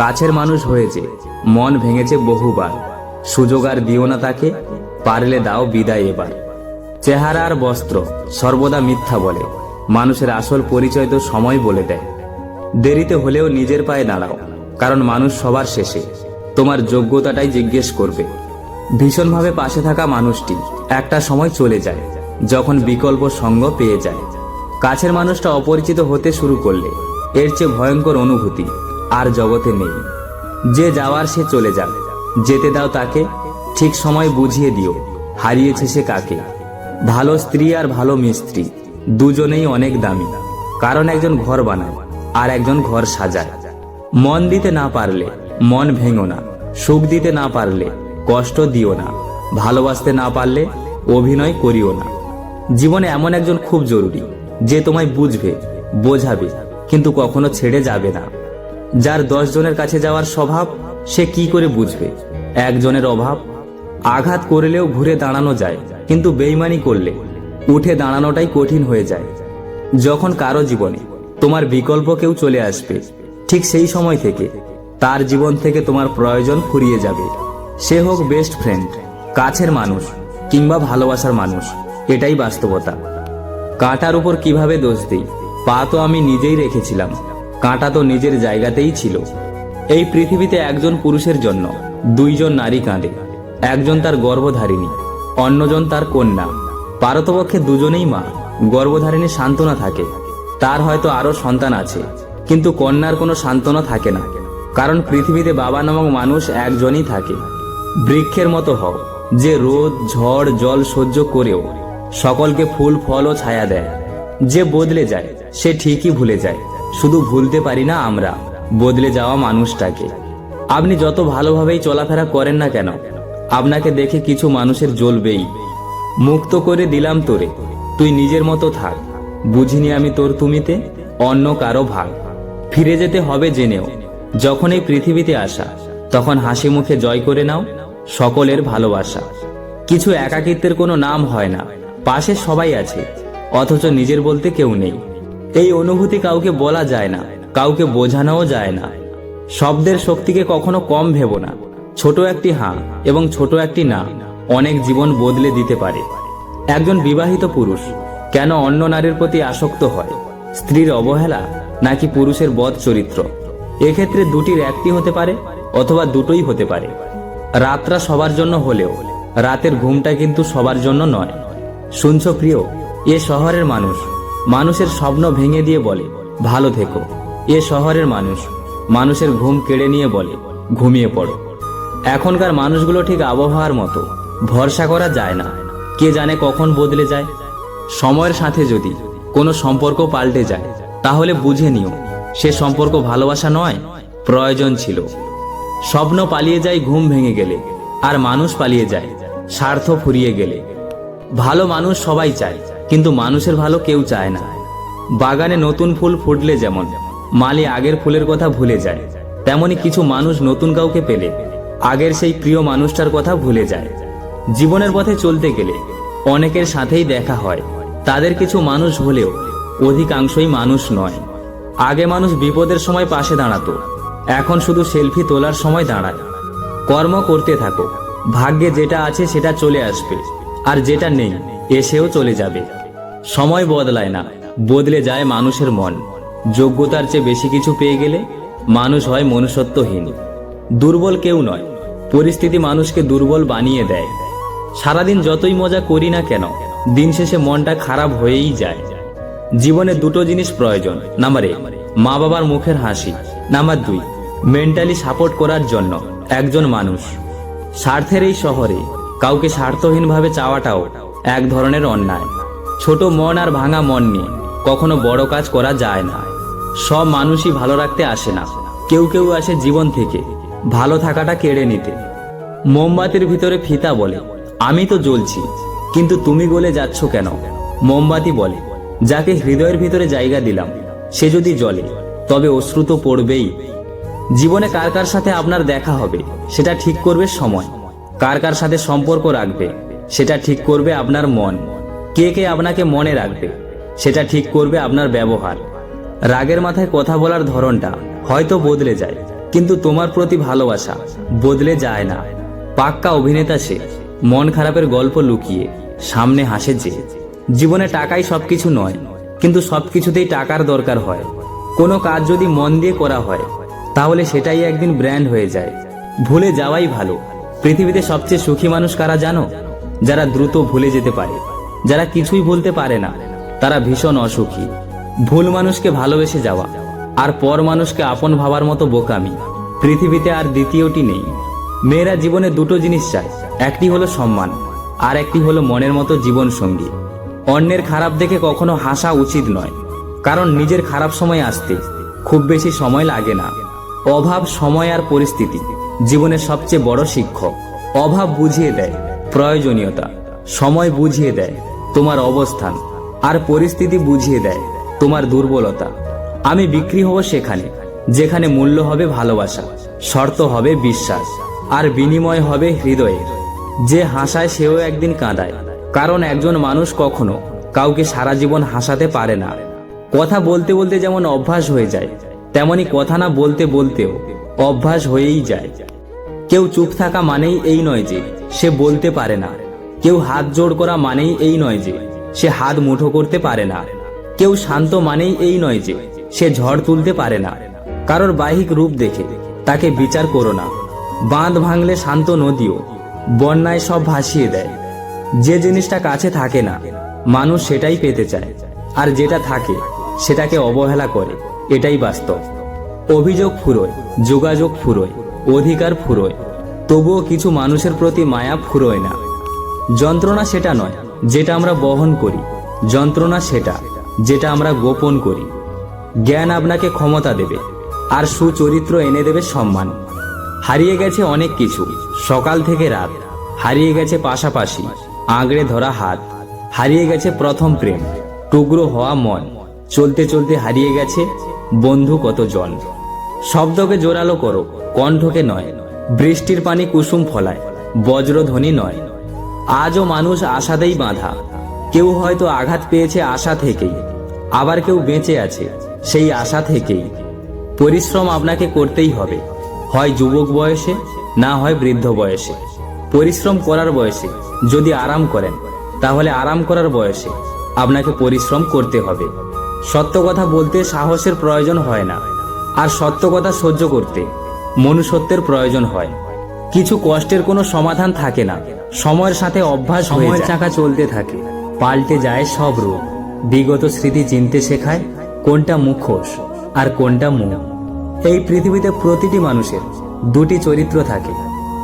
কাছের মানুষ হয়েছে, মন ভেঙেছে বহুবার। সুযোগ আর দিও না তাকে, পারলে দাও বিদায় এবার। চেহারা আর বস্ত্র সর্বদা মিথ্যা বলে, মানুষের আসল পরিচয় তো সময় বলে দেয়। দেরিতে হলেও নিজের পায়ে দাঁড়াও, কারণ মানুষ সবার শেষে। তোমার যোগ্যতাটাই জিজ্ঞেস করবে। ভীষণভাবে পাশে থাকা মানুষটি একটা সময় চলে যায়, যখন বিকল্প সঙ্গ পেয়ে যায়। কাছের মানুষটা অপরিচিত হতে শুরু করলে, এর চেয়ে ভয়ঙ্কর অনুভূতি আর জগতে নেই। যে যাওয়ার সে চলে যাক। যেতে দাও তাকে, ঠিক সময় বুঝিয়ে দিও, হারিয়েছে সে কাকে। ভালো স্ত্রী আর ভালো মিস্ত্রি, দুজনেই অনেক দামি। কারণ একজন ঘর বানায়, আর একজন ঘর সাজায়। মন দিতে না পারলে মন ভেঙো না, সুখ দিতে না পারলে কষ্ট দিও না, ভালোবাসতে না পারলে অভিনয় করিও না। জীবনে এমন একজন খুব জরুরি, যে তোমায় বুঝবে, বোঝাবে, কিন্তু কখনো ছেড়ে যাবে না। যার দশ জনের কাছে যাওয়ার স্বভাব, সে কি করে বুঝবে? একজনের অভাব, আঘাত করলেও ঘুরে দাঁড়ানো যায়, কিন্তু বেইমানি করলে উঠে দাঁড়ানোটাই কঠিন হয়ে যায়। যখন কারও জীবনে তোমার বিকল্প কেউ চলে আসবে, ঠিক সেই সময় থেকে তার জীবন থেকে তোমার প্রয়োজন ফুরিয়ে যাবে। সে হোক বেস্ট ফ্রেন্ড কাছের মানুষ কিংবা ভালোবাসার মানুষ, এটাই বাস্তবতা। কাঁটার উপর কীভাবে দোষ দিই, পা তো আমি নিজেই রেখেছিলাম। কাঁটা তো নিজের জায়গাতেই ছিল। এই পৃথিবীতে একজন পুরুষের জন্য দুইজন নারী কাঁদে। একজন তার গর্ভধারিণী, অন্যজন তার কন্যা। পারতপক্ষে দুজনেই মা। গর্ভধারিণী সান্ত্বনা থাকে। তার হয়তো আরও সন্তান আছে, কিন্তু কন্যার কোনো সান্ত্বনা থাকে না। কারণ পৃথিবীতে বাবা নামক মানুষ একজনই থাকে। বৃক্ষের মতো হও, যে রোদ, ঝড়, জল সহ্য করেও সকলকে ফুল, ফল ও ছায়া দেয়। যে বদলে যায়, সে ঠিকই ভুলে যায়। শুধু ভুলতে পারি না আমরা, বদলে যাওয়া মানুষটাকে। আপনি যত ভালোভাবেই চলাফেরা করেন না কেন, আপনাকে দেখে কিছু মানুষের জ্বলবেই। মুক্ত করে দিলাম তোরে, তুই নিজের মতো থাক, বুঝিনি আমি তোর তুমিতে, অন্য কারও ভাগ। ফিরে যেতে হবে জেনেও যখন এই পৃথিবীতে আসা, তখন হাসি মুখে জয় করে নাও, সকলের ভালোবাসা। কিছু একাকিত্বের কোনো নাম হয় না, পাশে সবাই আছে, অথচ নিজের বলতে কেউ নেই। এই অনুভূতি কাউকে বলা যায় না, কাউকে বোঝানোও যায় না। শব্দের শক্তিকে কখনো কম ভেবো না। ছোট একটি হাঁ এবং ছোট একটি না অনেক জীবন বদলে দিতে পারে। একজন বিবাহিত পুরুষ কেন অন্য নারীর প্রতি আসক্ত হয়? স্ত্রীর অবহেলা নাকি পুরুষের বধ চরিত্র? এক্ষেত্রে দুটির একটি হতে পারে অথবা দুটোই হতে পারে। রাতটা সবার জন্য হলেও, রাতের ঘুমটা কিন্তু সবার জন্য নয়। শুনছ প্রিয়, এ শহরের মানুষ মানুষের স্বপ্ন ভেঙে দিয়ে বলে, ভালো থেকো। এ শহরের মানুষ, মানুষের ঘুম কেড়ে নিয়ে বলে, ঘুমিয়ে পড়ো। এখনকার মানুষগুলো ঠিক আবহাওয়ার মতো। ভরসা করা যায় না। কে জানে কখন বদলে যায়। সময়ের সাথে যদি কোনো সম্পর্ক পাল্টে যায়, তাহলে বুঝে নিও, সে সম্পর্ক ভালোবাসা নয়, প্রয়োজন ছিল। স্বপ্ন পালিয়ে যায় ঘুম ভেঙে গেলে, আর মানুষ পালিয়ে যায় স্বার্থ ফুরিয়ে গেলে। ভালো মানুষ সবাই চায়। কিন্তু মানুষের ভালো কেউ চায় না। বাগানে নতুন ফুল ফুটলে যেমন, মালি আগের ফুলের কথা ভুলে যায়, তেমনি কিছু মানুষ নতুন কাউকে পেলে, আগের সেই প্রিয় মানুষটার কথা ভুলে যায়। জীবনের পথে চলতে গেলে অনেকের সাথেই দেখা হয়, তাদের কিছু মানুষ হলেও অধিকাংশই মানুষ নয়। আগে মানুষ বিপদের সময় পাশে দাঁড়াতো, এখন শুধু সেলফি তোলার সময় দাঁড়ায়। কর্ম করতে থাকো, ভাগ্যে যেটা আছে সেটা চলে আসবে, আর যেটা নেই, এসেও চলে যাবে। সময় বদলায় না, বদলে যায় মানুষের মন। যোগ্যতার চেয়ে বেশি কিছু পেয়ে গেলে মানুষ হয় মনুষ্যত্বহীন। দুর্বল কেউ নয়, পরিস্থিতি মানুষকে দুর্বল বানিয়ে দেয়। সারাদিন যতই মজা করি না কেন, দিন শেষে মনটা খারাপ হয়েই যায়। জীবনে দুটো জিনিস প্রয়োজন, নাম্বার এক মা বাবার মুখের হাসি, নাম্বার দুই, মেন্টালি সাপোর্ট করার জন্য একজন মানুষ। স্বার্থের এই শহরে কাউকে স্বার্থহীনভাবে চাওয়াটাও এক ধরনের অন্যায়। ছোট মন আর ভাঙা মন নিয়ে। কখনো বড় কাজ করা যায় না। সব মানুষই ভালো রাখতে আসে না। কেউ কেউ আসে জীবন থেকে, ভালো থাকাটা কেড়ে নিতে। মোমবাতির ভিতরে ফিতা বলে, আমি তো জ্বলছি, কিন্তু তুমি গলে যাচ্ছ কেন? মোমবাতি বলে, যাকে হৃদয়ের ভিতরে জায়গা দিলাম, সে যদি জ্বলে, তবে অশ্রু তো পড়বেই। জীবনে কার কার সাথে আপনার দেখা হবে, সেটা ঠিক করবে সময়। কার কার সাথে সম্পর্ক রাখবে, সেটা ঠিক করবে আপনার মন। কে কে আপনাকে মনে রাখবে, সেটা ঠিক করবে আপনার ব্যবহার। রাগের মাথায় কথা বলার ধরনটা হয়তো বদলে যায়, কিন্তু তোমার প্রতি ভালোবাসা বদলে যায় না। পাক্কা অভিনেতা সে, মন খারাপের গল্প লুকিয়ে, সামনে হাসে যে, জীবনে টাকাই সবকিছু নয়, কিন্তু সবকিছুতেই টাকার দরকার হয়। কোনো কাজ যদি মন দিয়ে করা হয়, তাহলে সেটাই একদিন ব্র্যান্ড হয়ে যায়। ভুলে যাওয়াই ভালো। পৃথিবীতে সবচেয়ে সুখী মানুষ কারা জানো? যারা দ্রুত ভুলে যেতে পারে। যারা কিছুই ভুলতে পারে না, তারা ভীষণ অসুখী। ভুল মানুষকে ভালোবেসে যাওয়া আর পর মানুষকে আপন ভাবার মতো বোকামি পৃথিবীতে আর দ্বিতীয়টি নেই। মেয়েরা জীবনে দুটো জিনিস চায়, একটি হলো সম্মান আর একটি হলো মনের মতো জীবন সঙ্গী অন্যের খারাপ দেখে কখনো হাসা উচিত নয়, কারণ নিজের খারাপ সময় আসতে খুব বেশি সময় লাগে না। অভাব, সময় আর পরিস্থিতি জীবনের সবচেয়ে বড় শিক্ষক। অভাব বুঝিয়ে দেয় প্রয়োজনীয়তা, সময় বুঝিয়ে দেয় তোমার অবস্থান আর পরিস্থিতি বুঝিয়ে দেয় তোমার দুর্বলতা। আমি বিক্রি হব সেখানে, যেখানে মূল্য হবে ভালোবাসা, শর্ত হবে বিশ্বাস, আর বিনিময় হবে হৃদয়ের যে হাসায় সেও একদিন কাঁদায়, কারণ একজন মানুষ কখনো কাউকে সারা জীবন হাসাতে পারে না। কথা বলতে বলতে যেমন অভ্যাস হয়ে যায়, তেমনি কথা না বলতে বলতেও অভ্যাস হয়েই যায়। কেউ চুপ থাকা মানেই এই নয় যে সে বলতে পারে না। কেউ হাত জোড় করা মানেই এই নয় যে, সে হাত মুঠো করতে পারে না। কেউ শান্ত মানেই এই নয় যে, সে ঝড় তুলতে পারে না। কারোর বাহিক রূপ দেখে, তাকে বিচার করো না। বাঁধ ভাঙলে শান্ত নদীও, বন্যায় সব ভাসিয়ে দেয়। যে জিনিসটা কাছে থাকে না, মানুষ সেটাই পেতে চায়। আর যেটা থাকে, সেটাকে অবহেলা করে, এটাই বাস্তব। অভিযোগ ফুরোয়, যোগাযোগ ফুরোয়, অধিকার ফুরোয়, তবুও কিছু মানুষের প্রতি মায়া ফুরোয় না। যন্ত্রণা সেটা নয়, যেটা আমরা বহন করি। যন্ত্রণা সেটা, যেটা আমরা গোপন করি। জ্ঞান আপনাকে ক্ষমতা দেবে, আর সুচরিত্র এনে দেবে সম্মান। হারিয়ে গেছে অনেক কিছু, সকাল থেকে রাত। হারিয়ে গেছে পাশাপাশি, আঁকড়ে ধরা হাত। হারিয়ে গেছে প্রথম প্রেম, টুকরো হওয়া মন। চলতে চলতে হারিয়ে গেছে বন্ধু কতজন শব্দকে জোরালো করো, কণ্ঠকে নয়, বৃষ্টির পানি কুসুম ফলায়, বজ্রধ্বনি নয়। আজও মানুষ আশাতেই বাঁধা। কেউ হয়তো আঘাত পেয়েছে আশা থেকেই, আবার কেউ বেঁচে আছে সেই আশা থেকেই। পরিশ্রম আপনাকে করতেই হবে, হয় যুবক বয়সে, না হয় বৃদ্ধ বয়সে। পরিশ্রম করার বয়সে, যদি আরাম করেন, তাহলে আরাম করার বয়সে আপনাকে পরিশ্রম করতে হবে। সত্য কথা বলতে সাহসের প্রয়োজন হয় না, আর সত্য কথা সহ্য করতে মনুষ্যত্বের প্রয়োজন হয়। কিছু কষ্টের কোনো সমাধান থাকে না। সময়ের সাথে অভ্যাস সময়ের চাকা চলতে থাকে পাল্টে যায় সব রূপ বিগত স্মৃতি চিনতে শেখায় কোনটা মুখোশ আর কোনটা মুখ এই পৃথিবীতে প্রতিটি মানুষের দুটি চরিত্র থাকে।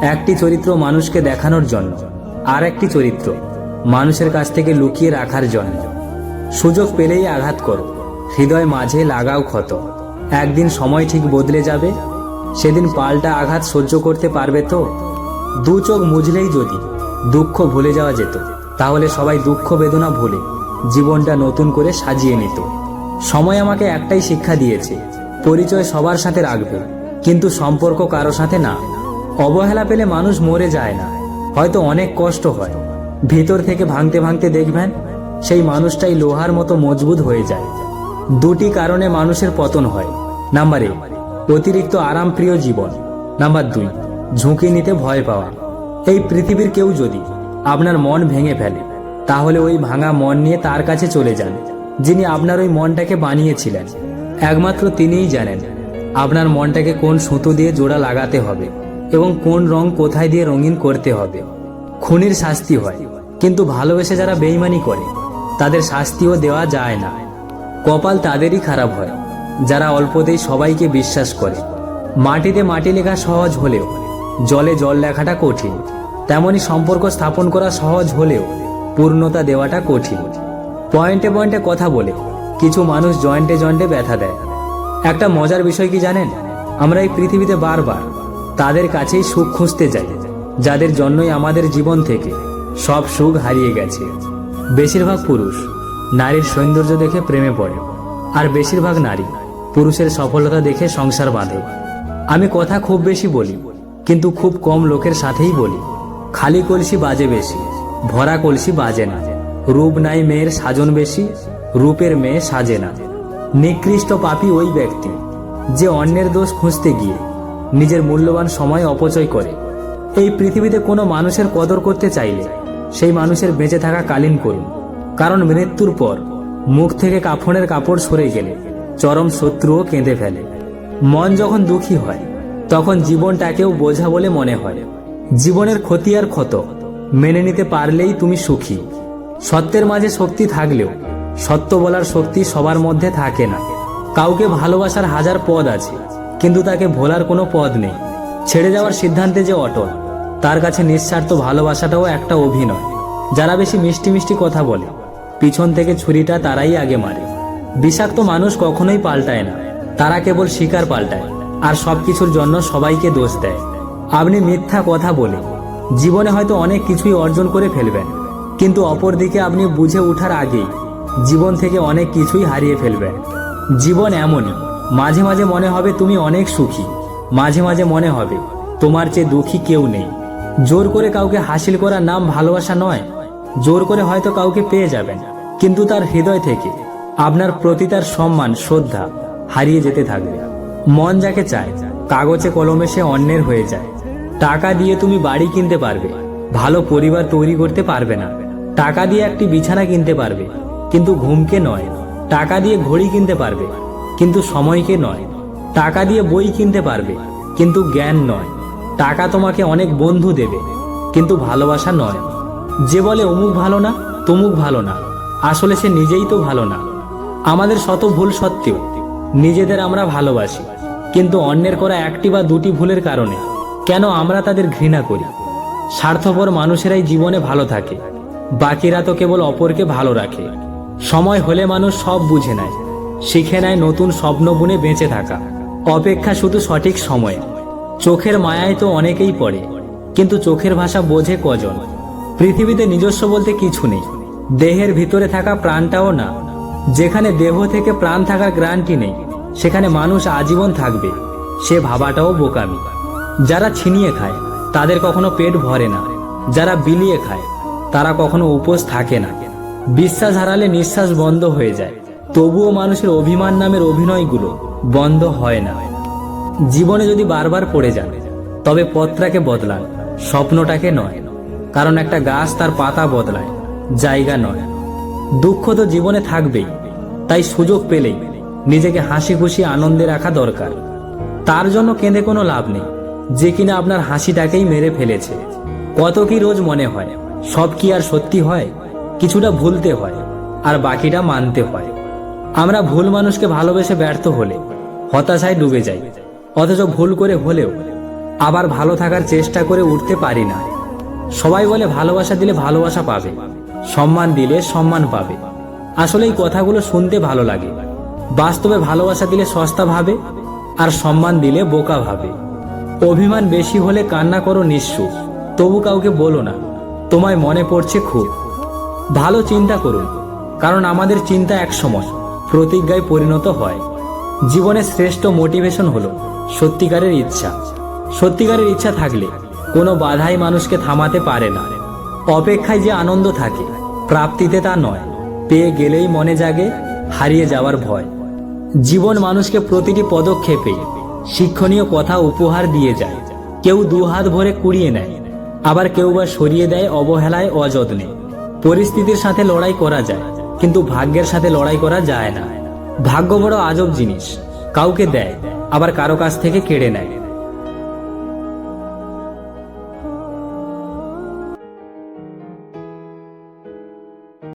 একটি চরিত্র মানুষকে দেখানোর জন্য আর একটি চরিত্র মানুষের কাছ থেকে লুকিয়ে রাখার জন্য। সুযোগ পেলেই আঘাত করো হৃদয় মাঝে লাগাও ক্ষত। একদিন সময় ঠিক বদলে যাবে সেদিন পাল্টা আঘাত সহ্য করতে পারবে তো? দু চোখ মুজলেই যদি দুঃখ ভুলে যাওয়া যেত। তাহলে সবাই দুঃখ বেদনা ভুলে জীবনটা নতুন করে সাজিয়ে নিত। সময় আমাকে একটাই শিক্ষা দিয়েছে, পরিচয় সবার সাথে রাখবে, কিন্তু সম্পর্ক কারও সাথে না। অবহেলা পেলে মানুষ মরে যায় না, হয়তো অনেক কষ্ট হয়। ভিতর থেকে ভাঙতে ভাঙতে দেখবেন, সেই মানুষটাই লোহার মতো মজবুত হয়ে যায়। দুটি কারণে মানুষের পতন হয়। নাম্বার এক অতিরিক্ত আরামপ্রিয় জীবন। নাম্বার দুই, ঝুঁকি নিতে ভয় পাওয়া। এই পৃথিবীর কেউ যদি আপনার মন ভেঙে ফেলে, তাহলে ওই ভাঙা মন নিয়ে তার কাছে চলে যান, যিনি আপনার ওই মনটাকে বানিয়েছিলেন। একমাত্র তিনিই জানেন আপনার মনটাকে কোন সুতো দিয়ে জোড়া লাগাতে হবে এবং কোন রং কোথায় দিয়ে রঙিন করতে হবে। খুনির শাস্তি হয়, কিন্তু ভালোবেসে যারা বেইমানি করে, তাদের শাস্তিও দেওয়া যায় না। কপাল তাদেরই খারাপ হয়, যারা অল্পতেই সবাইকে বিশ্বাস করে। মাটিতে মাটি লেখা সহজ হলেও জলে জল লেখাটা কঠিন। তেমনি সম্পর্ক স্থাপন করা সহজ হলেও পূর্ণতা দেওয়াটা কঠিন। পয়েন্টে পয়েন্টে কথা বলে কিছু মানুষ জয়েন্টে জয়েন্টে ব্যথা দেয়। একটা মজার বিষয় কি জানেন? আমরা এই পৃথিবীতে বারবার তাদের কাছেই সুখ খুঁজতে যাই, যাদের জন্যই আমাদের জীবন থেকে সব সুখ হারিয়ে গেছে। বেশিরভাগ পুরুষ নারীর সৌন্দর্য দেখে প্রেমে পড়ে, আর বেশিরভাগ নারী পুরুষের সফলতা দেখে সংসার বাঁধে। আমি কথা খুব বেশি বলি কিন্তু খুব কম লোকের সাথেই বলি। খালি কলসি বাজে বেশি, ভরা কলসি বাজে না। রূপ নাই মেয়ের সাজন বেশি, রূপের মেয়ে সাজে না। নিকৃষ্ট পাপী ওই ব্যক্তি, যে অন্যের দোষ খুঁজতে গিয়ে নিজের মূল্যবান সময় অপচয় করে। এই পৃথিবীতে কোনো মানুষের কদর করতে চাইলে সেই মানুষের বেঁচে থাকা কালীন করুন। কারণ মৃত্যুর পর মুখ থেকে কাফনের কাপড় সরে গেলে চরম শত্রুও কেঁদে ফেলে। মন যখন দুঃখী হয় তখন জীবনটাকেও বোঝা বলে মনে হয়। জীবনের ক্ষতি আর ক্ষত, মেনে নিতে পারলেই তুমি সুখী। সত্যের মাঝে শক্তি থাকলেও, সত্য বলার শক্তি সবার মধ্যে থাকে না। কাউকে ভালোবাসার হাজার পদ আছে, কিন্তু তাকে ভোলার কোনো পদ নেই। ছেড়ে যাওয়ার সিদ্ধান্তে যে অটল, তার কাছে নিঃস্বার্থ ভালোবাসাটাও একটা অভিনয়। যারা বেশি মিষ্টি মিষ্টি কথা বলে, পিছন থেকে ছুরিটা তারাই আগে মারে। বিষাক্ত মানুষ কখনোই পাল্টায় না, তারা কেবল শিকার পাল্টায়। আর সব কিছুর জন্য সবাইকে দোষ দেয়। আপনি মিথ্যা কথা বলে জীবনে হয়তো অনেক কিছুই অর্জন করে ফেলবেন, কিন্তু অপরদিকে আপনি বুঝে ওঠার আগেই জীবন থেকে অনেক কিছুই হারিয়ে ফেলবেন। জীবন এমনই, মাঝে মাঝে মনে হবে তুমি অনেক সুখী, মাঝে মাঝে মনে হবে তোমার চেয়ে দুঃখী কেউ নেই। জোর করে কাউকে হাসিল করার নাম ভালোবাসা নয়, জোর করে হয়তো কাউকে পেয়ে যাবেন, কিন্তু তার হৃদয় থেকে আপনার প্রতি তার সম্মান, শ্রদ্ধা হারিয়ে যেতে থাকবে। মন যাকে চায়, কাগজে কলমে সে অন্যের হয়ে যায়। টাকা দিয়ে তুমি বাড়ি কিনতে পারবে, ভালো পরিবার তৈরি করতে পারবে না। টাকা দিয়ে একটি বিছানা কিনতে পারবে, কিন্তু ঘুমকে নয়। টাকা দিয়ে ঘড়ি কিনতে পারবে, কিন্তু সময়কে নয়। টাকা দিয়ে বই কিনতে পারবে, কিন্তু জ্ঞান নয়। টাকা তোমাকে অনেক বন্ধু দেবে, কিন্তু ভালোবাসা নয়। যে বলে অমুক ভালো না, তমুক ভালো না। আসলে সে নিজেই তো ভালো না। আমাদের শত ভুল সত্ত্বেও নিজেদের আমরা ভালোবাসি। কিন্তু অন্যের করা একটি বা দুটি ভুলের কারণে। কেন আমরা তাদের ঘৃণা করি? স্বার্থপর মানুষেরাই জীবনে ভালো থাকে। বাকিরা তো কেবল অপরকে ভালো রাখে। সময় হলে মানুষ সব বুঝে নেয়। শিখে নেয় নতুন স্বপ্ন বুনে বেঁচে থাকা। অপেক্ষা শুধু সঠিক সময়ে। চোখের মায়ায় তো অনেকেই পড়ে। কিন্তু চোখের ভাষা বোঝে কজন? পৃথিবীতে নিজস্ব বলতে কিছু নেই। দেহের ভিতরে থাকা প্রাণটাও না। যেখানে দেহ থেকে প্রাণ থাকার গ্রান্টি নেই। সেখানে মানুষ আজীবন থাকবে। সে ভাবাটাও বোকামি। যারা ছিনিয়ে খায়, তাদের কখনো পেট ভরে না। যারা বিলিয়ে খায়, তারা কখনো উপোস থাকে না। বিশ্বাস হারালে নিঃশ্বাস বন্ধ হয়ে যায়। তবুও মানুষের অভিমান নামের অভিনয়গুলো বন্ধ হয় না। জীবনে যদি বারবার পড়ে যান, তবে পথটাকে বদলান। স্বপ্নটাকে নয়। কারণ একটা গাছ তার পাতা বদলায়, জায়গা নয়। দুঃখ তো জীবনে থাকবেই। তাই সুযোগ পেলেই নিজেকে হাসি খুশি আনন্দে রাখা দরকার। তার জন্য কেঁদে কোনো লাভ নেই। যে কিনা আপনার হাসিটাকেই মেরে ফেলেছে। কত কি রোজ মনে হয়, সব কি আর সত্যি হয়? কিছুটা ভুলতে হয়, আর বাকিটা মানতে হয়। আমরা ভুল মানুষকে ভালোবেসে ব্যর্থ হলে, হতাশায় ডুবে যাই। অথচ ভুল করে হলেও, আবার ভালো থাকার চেষ্টা করে উঠতে পারি না। সবাই বলে ভালোবাসা দিলে ভালোবাসা পাবে, সম্মান দিলে সম্মান পাবে। আসলে এই কথাগুলো শুনতে ভালো লাগে। বাস্তবে ভালোবাসা দিলে সস্তা ভাবে, আর সম্মান দিলে বোকা ভাবে। অভিমান বেশি হলে কান্না করো নিঃস্ব, তবু কাউকে বলো না, তোমায় মনে পড়ছে খুব। ভালো চিন্তা করুন, কারণ আমাদের চিন্তা এক সময় প্রতিজ্ঞায় পরিণত হয়। জীবনের শ্রেষ্ঠ মোটিভেশন হলো সত্যিকারের ইচ্ছা। সত্যিকারের ইচ্ছা থাকলে কোনো বাধাই মানুষকে থামাতে পারে না। অপেক্ষায় যে আনন্দ থাকে, প্রাপ্তিতে তা নয়, পেয়ে গেলেই মনে জাগে, হারিয়ে যাওয়ার ভয়। জীবন মানুষকে প্রতিটি পদক্ষেপে শিক্ষণীয় কথা উপহার দিয়ে যায়। কেউ দুহাত ভরে কুড়িয়ে নেয়, আবার কেউ বা সরিয়ে দেয় অবহেলায় অযত্নে। পরিস্থিতির সাথে লড়াই করা যায়, কিন্তু ভাগ্যের সাথে লড়াই করা যায় না। ভাগ্য বড় আজব জিনিস, কাউকে দেয়, আবার কারও কাছ থেকে কেড়ে নেয়।